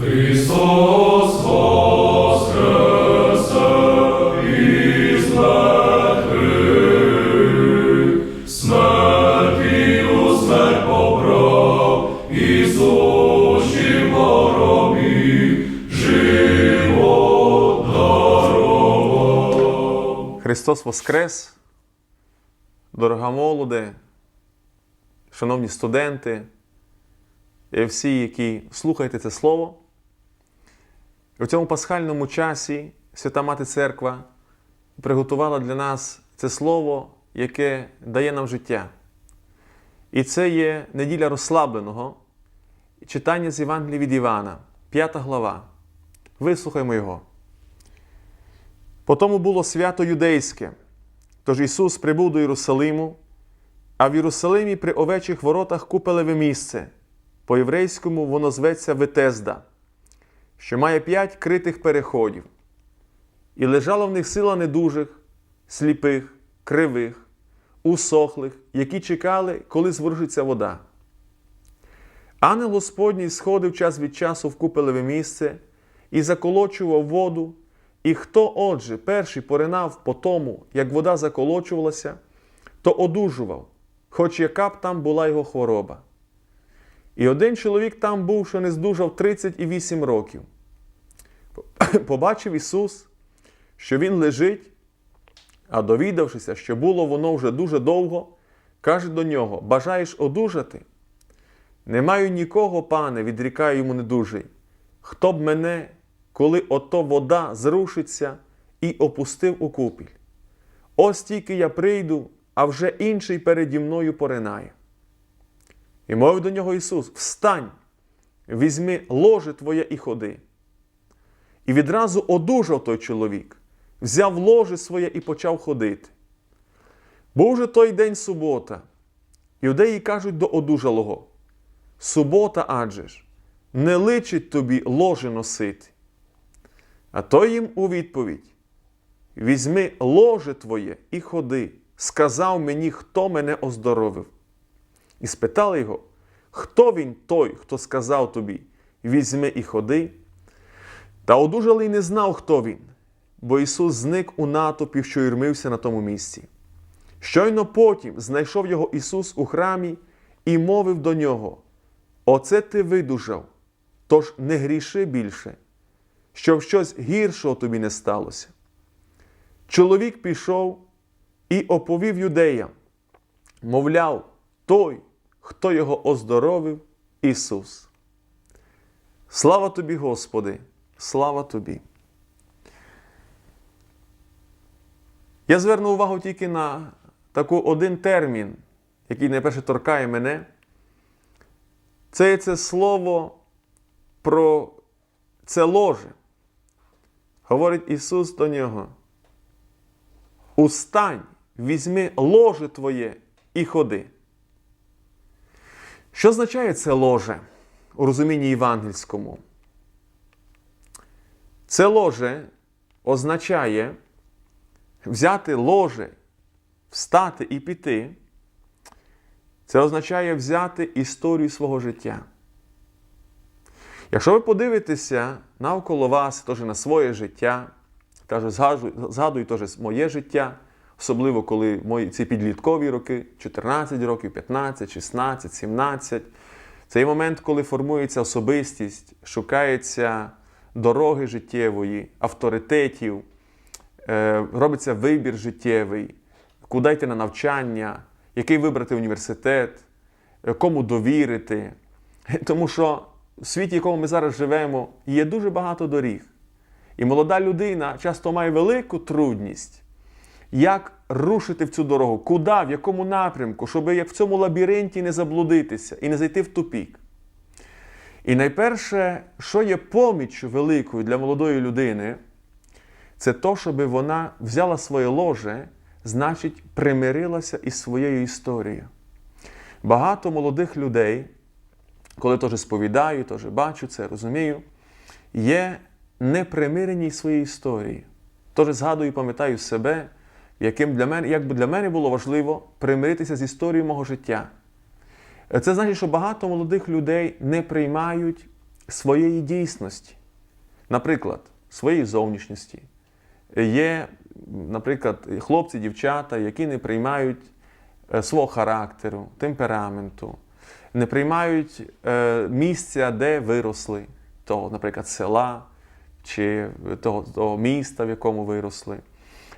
Христос смертю смерть побрав, і живот дарував. Христос Воскрес! Дорога молоде, шановні студенти, і всі, які слухаєте це слово. У цьому пасхальному часі Свята Мати Церква приготувала для нас це слово, яке дає нам життя. І це є неділя розслабленого, читання з Євангелія від Івана, 5 глава. Вислухаймо його. Потому було свято юдейське. Тож Ісус прибув до Єрусалиму, а в Єрусалимі при овечих воротах купелеве місце. По-єврейському воно зветься Ветезда, що має п'ять критих переходів. І лежала в них сила недужих, сліпих, кривих, усохлих, які чекали, коли зворушиться вода. Ангел Господній сходив час від часу в купелеве місце і заколочував воду, і хто, отже, перший поринав по тому, як вода заколочувалася, то одужував, хоч яка б там була його хвороба. І один чоловік там був, що не здужав 38 років. Побачив Ісус, що Він лежить, а довідавшися, що було воно вже дуже довго, каже до нього: Бажаєш одужати? Не маю нікого, пане, відрікає йому недужий. Хто б мене, коли ото вода зрушиться і опустив у купіль? Ось тільки я прийду, а вже інший переді мною поринає. І мовив до нього Ісус: Встань, візьми ложе твоє і ходи. І відразу одужав той чоловік, взяв ложе своє і почав ходити. Був же той день субота. Іудеї кажуть до одужалого: Субота адже ж, не личить тобі ложе носити. А той їм у відповідь: Візьми ложе твоє і ходи, сказав мені, хто мене оздоровив. І спитали його, хто він той, хто сказав тобі, візьми і ходи. Та одужалий не знав, хто він, бо Ісус зник у натовпі, що юрмився на тому місці. Щойно потім знайшов його Ісус у храмі і мовив до нього: Оце ти видужав, тож не гріши більше, щоб щось гіршого тобі не сталося. Чоловік пішов і оповів юдеям, мовляв, той, хто його оздоровив, Ісус. Слава тобі, Господи, слава тобі. Я зверну увагу тільки на таку один термін, який найперше торкає мене. Це це слово про це ложе. Говорить Ісус до нього. Устань, візьми ложе твоє і ходи. Що означає це ложе у розумінні євангельському? Це ложе означає взяти ложе, встати і піти. Це означає взяти історію свого життя. Якщо ви подивитеся навколо вас, теж на своє життя, теж згадую теж моє життя, особливо коли мої ці підліткові роки, 14 років, 15, 16, 17. Цей момент, коли формується особистість, шукається дороги життєвої, авторитетів, е, робиться вибір життєвий, куди йти на навчання, який вибрати університет, е, кому довірити. Тому що в світі, в якому ми зараз живемо, є дуже багато доріг. І молода людина часто має велику трудність, як рушити в цю дорогу, куди, в якому напрямку, щоб як в цьому лабіринті не заблудитися і не зайти в тупік. І найперше, що є поміччю великою для молодої людини, це то, щоб вона взяла своє ложе, значить, примирилася із своєю історією. Багато молодих людей, коли теж сповідаю, теж бачу це, розумію, є непримирені із своєю історією. Тож згадую і пам'ятаю себе, яким для мене, як би для мене було важливо примиритися з історією мого життя. Це значить, що багато молодих людей не приймають своєї дійсності, наприклад, своєї зовнішності. Є, наприклад, хлопці, дівчата, які не приймають е, свого характеру, темпераменту, не приймають е, місця, де виросли, того, наприклад, села чи того, того міста, в якому виросли.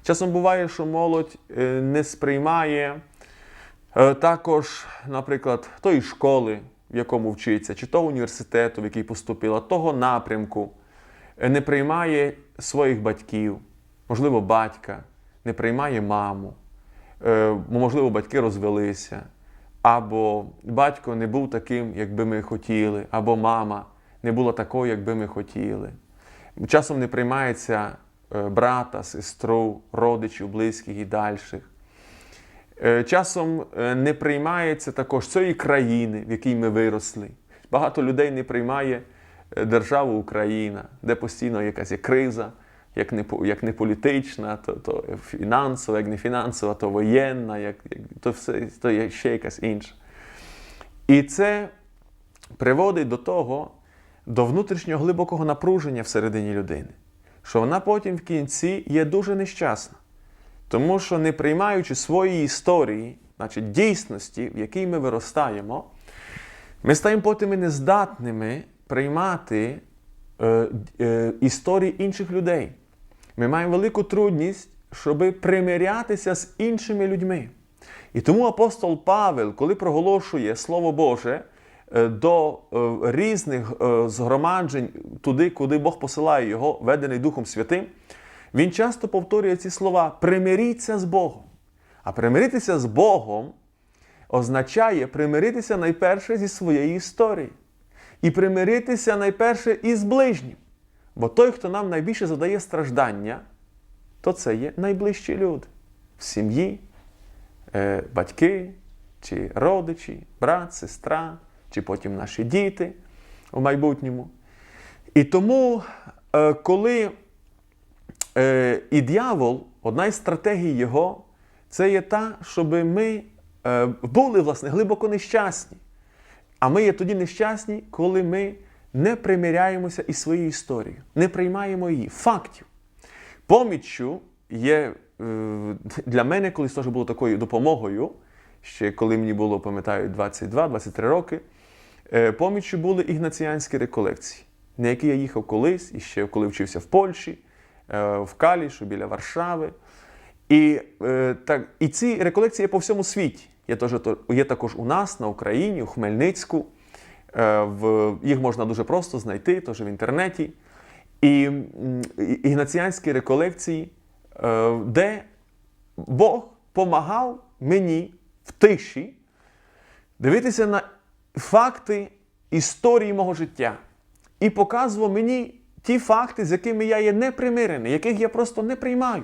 Часом буває, що молодь е, не сприймає е, також, наприклад, тої школи, в якому вчиться, чи того університету, в який поступила, того напрямку, е, не приймає своїх батьків, можливо, батька, не приймає маму, можливо, батьки розвелися, або батько не був таким, як би ми хотіли, або мама не була такою, як би ми хотіли. Часом не приймається брата, сестру, родичів, близьких і дальших. Е, Часом е, не приймається також цієї країни, в якій ми виросли. Багато людей не приймає е, державу Україна, де постійно якась є криза, як не, як не політична, то, то фінансова, як не фінансова, то воєнна, як, як, то, все, то є ще якась інша. І це приводить до того, до внутрішнього глибокого напруження всередині людини, що вона потім в кінці є дуже нещасна. Тому що не приймаючи своєї історії, значить дійсності, в якій ми виростаємо, ми стаємо потім і нездатними приймати е, е, історії інших людей. Ми маємо велику трудність, щоб примирятися з іншими людьми. І тому апостол Павел, коли проголошує Слово Боже до е, різних е, згромаджень туди, куди Бог посилає його, ведений Духом Святим, він часто повторює ці слова: примиріться з Богом. А примиритися з Богом означає примиритися найперше зі своєю історією. І примиритися найперше із ближнім. Бо той, хто нам найбільше задає страждання, то це є найближчі люди в сім'ї, е, батьки чи родичі, брат, сестра, чи потім наші діти у майбутньому. І тому, е, коли е, і дьявол, одна із стратегій його, це є та, щоб ми е, були власне глибоко нещасні. А ми є тоді нещасні, коли ми не примиряємося із своєю історією, не приймаємо її, фактів. Поміччю є для мене колись теж було такою допомогою, ще коли мені було, пам'ятаю, 22-23 роки. Е, Поміччю були ігнаціанські реколекції, на які я їхав колись, і ще коли вчився в Польщі, е, в Калішу, біля Варшави. І, е, так, і ці реколекції є по всьому світі. Є, теж, є також у нас на Україні, у Хмельницьку. В, їх можна дуже просто знайти, теж в інтернеті. І м, і- ігнаціанські реколекції, де Бог помагав мені в тиші дивитися на факти історії мого життя і показував мені ті факти, з якими я є непримирений, яких я просто не приймаю.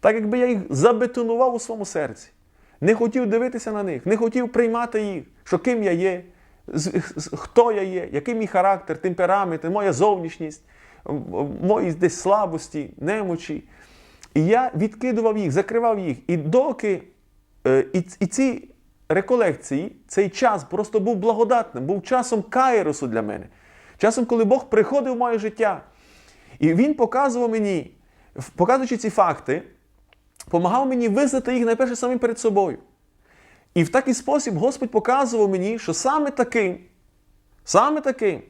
Так якби я їх забетонував у своєму серці. Не хотів дивитися на них, не хотів приймати їх, що ким я є, хто я є, який мій характер, темперамент, моя зовнішність, мої десь слабості, немочі. І я відкидував їх, закривав їх. І доки е, і, і ці реколекції, цей час просто був благодатним, був часом кайросу для мене. Часом, коли Бог приходив в моє життя. І Він показував мені, показуючи ці факти, допомагав мені визнати їх найперше самим перед собою. І в такий спосіб Господь показував мені, що саме таким, саме таким,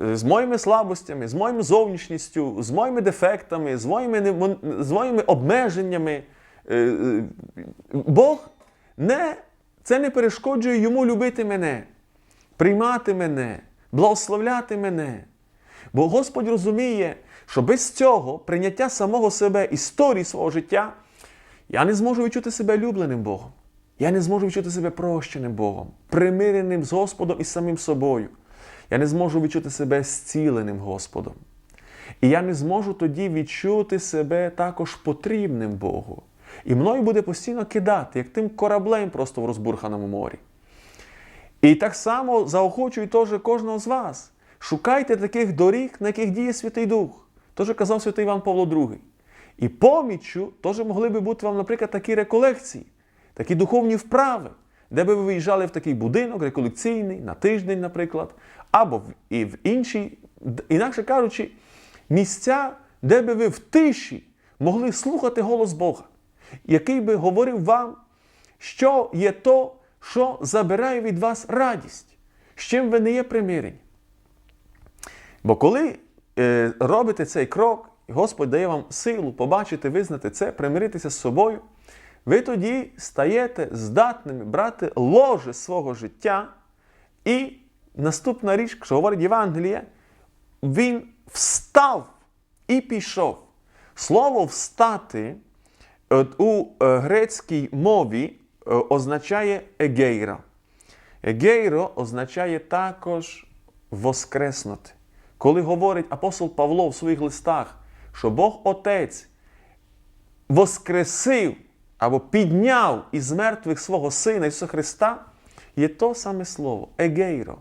е, з моїми слабостями, з моєю зовнішністю, з моїми дефектами, з моїми, з моїми обмеженнями, е, е, Бог не, це не перешкоджує йому любити мене, приймати мене, благословляти мене. Бо Господь розуміє, що без цього прийняття самого себе, історії свого життя, я не зможу відчути себе улюбленим Богом. Я не зможу відчути себе прощеним Богом, примиреним з Господом і самим собою. Я не зможу відчути себе зціленим Господом. І я не зможу тоді відчути себе також потрібним Богу. І мною буде постійно кидати, як тим кораблем просто в розбурханому морі. І так само заохочую теж кожного з вас. Шукайте таких доріг, на яких діє Святий Дух. Теж казав святий Іван Павло II. І поміччю теж могли би бути вам, наприклад, такі реколекції, такі духовні вправи, де би ви виїжджали в такий будинок реколекційний на тиждень, наприклад, або і в інші, інакше кажучи, місця, де би ви в тиші могли слухати голос Бога, який би говорив вам, що є то, що забирає від вас радість, з чим ви не є примирені. Бо коли е, робите цей крок, Господь дає вам силу побачити, визнати це, примиритися з собою, ви тоді стаєте здатними брати ложе свого життя. І наступна річ, що говорить Євангеліє, він встав і пішов. Слово встати у е, грецькій мові е, означає егейра. Егейро означає також воскреснути. Коли говорить апостол Павло в своїх листах, що Бог Отець воскресив або підняв із мертвих свого Сина Ісуса Христа, є то саме слово егейро.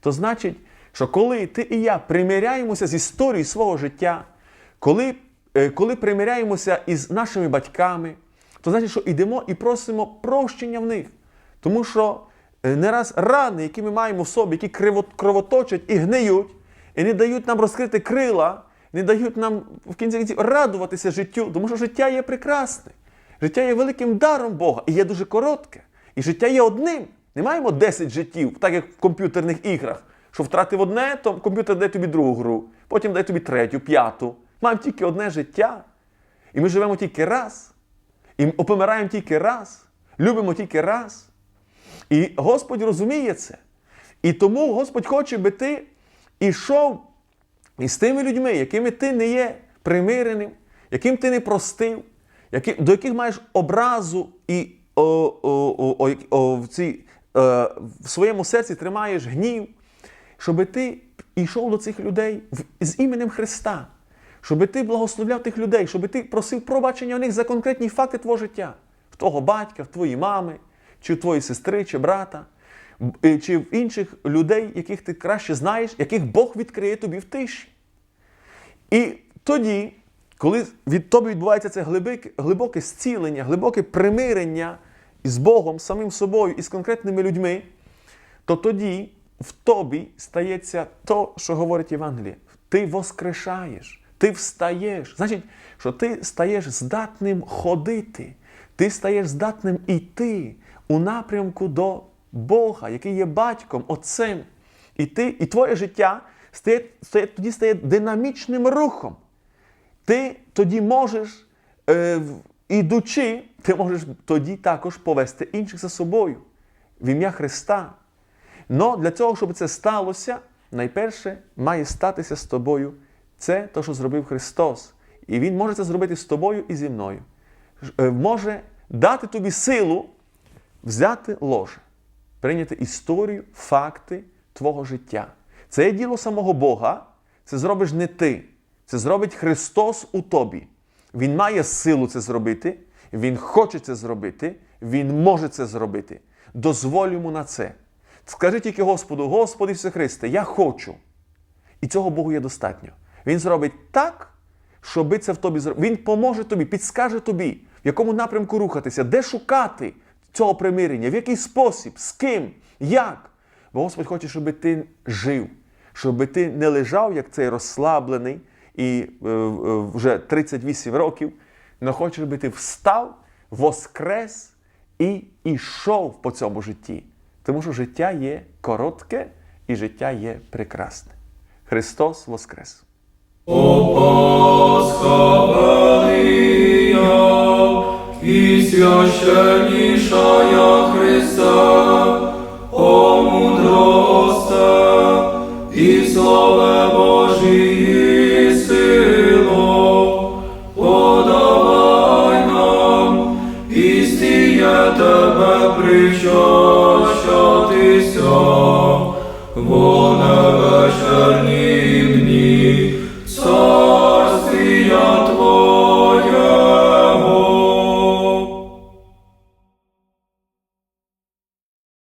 То значить, що коли ти і я примиряємося з історією свого життя, коли, коли примиряємося із нашими батьками, то значить, що йдемо і просимо прощення в них. Тому що е, не раз рани, які ми маємо в собі, які кровоточать і гниють, і не дають нам розкрити крила, не дають нам в кінці кінців радуватися життю, тому що життя є прекрасне. Життя є великим даром Бога і є дуже коротке. І життя є одним. Не маємо 10 життів, так як в комп'ютерних іграх. Що втратив одне, то комп'ютер дає тобі другу гру, потім дає тобі третю, п'яту. Маємо тільки одне життя. І ми живемо тільки раз. І помираємо тільки раз. Любимо тільки раз. І Господь розуміє це. І тому Господь хоче, би ти ішов із тими людьми, якими ти не є примиреним, яким ти не простив, до яких маєш образу і о, о, о, о, о, в, цій, е, в своєму серці тримаєш гнів, щоб ти йшов до цих людей з іменем Христа, щоб ти благословляв тих людей, щоб ти просив пробачення у них за конкретні факти твого життя, в твого батька, в твоїй мами, чи в твоєї сестри, чи брата, чи в інших людей, яких ти краще знаєш, яких Бог відкриє тобі в тиші. І тоді, коли від тобі відбувається це глибоке, глибоке зцілення, глибоке примирення із Богом, самим собою і з конкретними людьми, то тоді в тобі стається то, що говорить Євангеліє. Ти воскрешаєш, ти встаєш. Значить, що ти стаєш здатним ходити, ти стаєш здатним іти у напрямку до Бога, який є батьком, отцем. І ти, і твоє життя стає, стає, тоді стає динамічним рухом. Ти тоді можеш, е, ідучи, ти можеш тоді також повести інших за собою в ім'я Христа. Но для цього, щоб це сталося, найперше має статися з тобою це, те, що зробив Христос. І Він може це зробити з тобою і зі мною. Е, Може дати тобі силу взяти ложе, прийняти історію, факти твого життя. Це є діло самого Бога, це зробиш не ти. Це зробить Христос у тобі. Він має силу це зробити, Він хоче це зробити, Він може це зробити. Дозволь йому на це. Скажи тільки Господу, Господи Ісусе Христе, я хочу. І цього Богу є достатньо. Він зробить так, щоби це в тобі зробити. Він поможе тобі, підскаже тобі, в якому напрямку рухатися, де шукати цього примирення, в який спосіб, з ким, як. Бо Господь хоче, щоб ти жив, щоб ти не лежав, як цей розслаблений і е, е, вже 38 років, але хоче, щоб ти встав, воскрес і йшов по цьому житті. Тому що життя є коротке і життя є прекрасне. Христос Воскрес! И священнейшая Христа, о мудроста и славе Божьей силу, подавай нам істіє Тебе причащатися, во